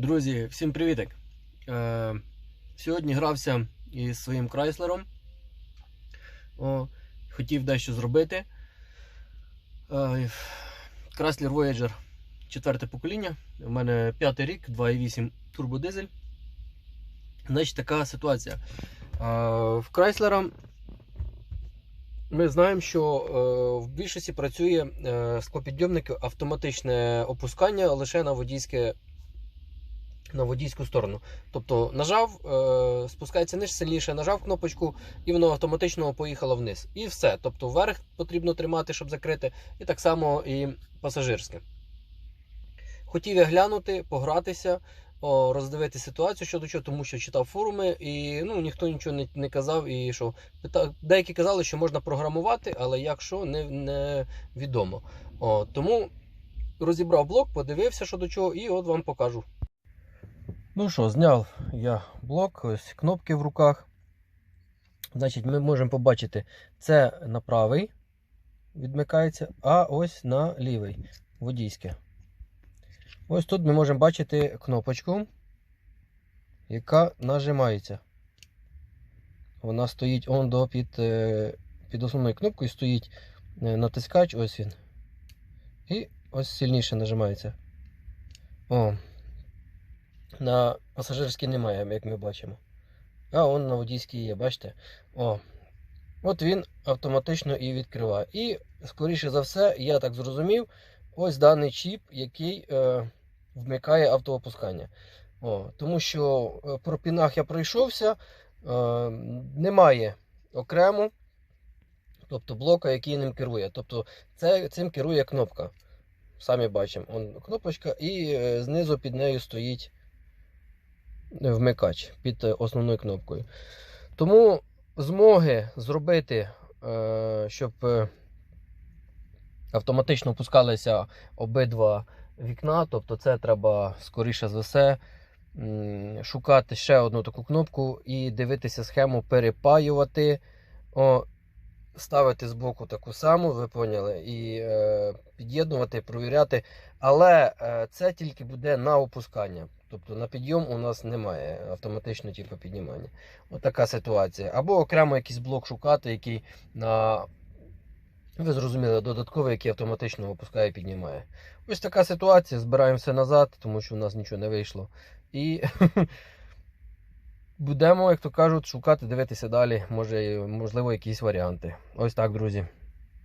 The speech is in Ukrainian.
Друзі, всім привітик! Е, сьогодні грався із своїм крайслером. О, хотів дещо зробити. Е, Voyager четверте покоління. У мене п'ятий рік, 2,8 турбодизель. Значить, така ситуація. Е, в Chrysler ми знаємо, що е, в більшості працює е, склопідйомник автоматичне опускання лише на водійське на водійську сторону. Тобто нажав, е, спускається нижче сильніше, нажав кнопочку, і воно автоматично поїхало вниз. І все. Тобто вверх потрібно тримати, щоб закрити, і так само і пасажирське. Хотів я глянути, погратися, роздивити ситуацію щодо чого, тому що читав форуми, і ну, ніхто нічого не, не казав. І що. Деякі казали, що можна програмувати, але якщо не, не відомо. О, тому розібрав блок, подивився, що до чого, і от вам покажу. Ну що, зняв я блок, ось кнопки в руках. Значить, ми можемо побачити, це на правий відмикається, а ось на лівий водійське. Ось тут ми можемо бачити кнопочку, яка нажимається. Вона стоїть он до під, е, під основною кнопкою стоїть е, натискач, ось він. І ось сильніше нажимається. О, на пасажирській немає, як ми бачимо. А он на водійській є, бачите? О. От він автоматично і відкриває. І, скоріше за все, я так зрозумів, ось даний чіп, який е, вмикає автоопускання. О, Тому що е, по пінах я пройшовся, е, немає окремо тобто блока, який ним керує. Тобто це, цим керує кнопка. Самі бачимо, он кнопочка, і е, знизу під нею стоїть вмикач під е, основною кнопкою. Тому змоги зробити, е, щоб е, автоматично опускалися обидва вікна, тобто це треба скоріше за все шукати ще одну таку кнопку і дивитися схему, перепаювати, о, ставити збоку таку саму, ви поняли, і е, під'єднувати, провіряти. Але е, це тільки буде на опускання. Тобто на підйом у нас немає автоматично типу, піднімання. От така ситуація. Або окремо якийсь блок шукати, який на. Ви зрозуміли, додатковий, який автоматично опускає і піднімає. Ось така ситуація. Збираємо все назад, тому що у нас нічого не вийшло. І будемо, як то кажуть, шукати, дивитися далі. Може, можливо, якісь варіанти. Ось так, друзі.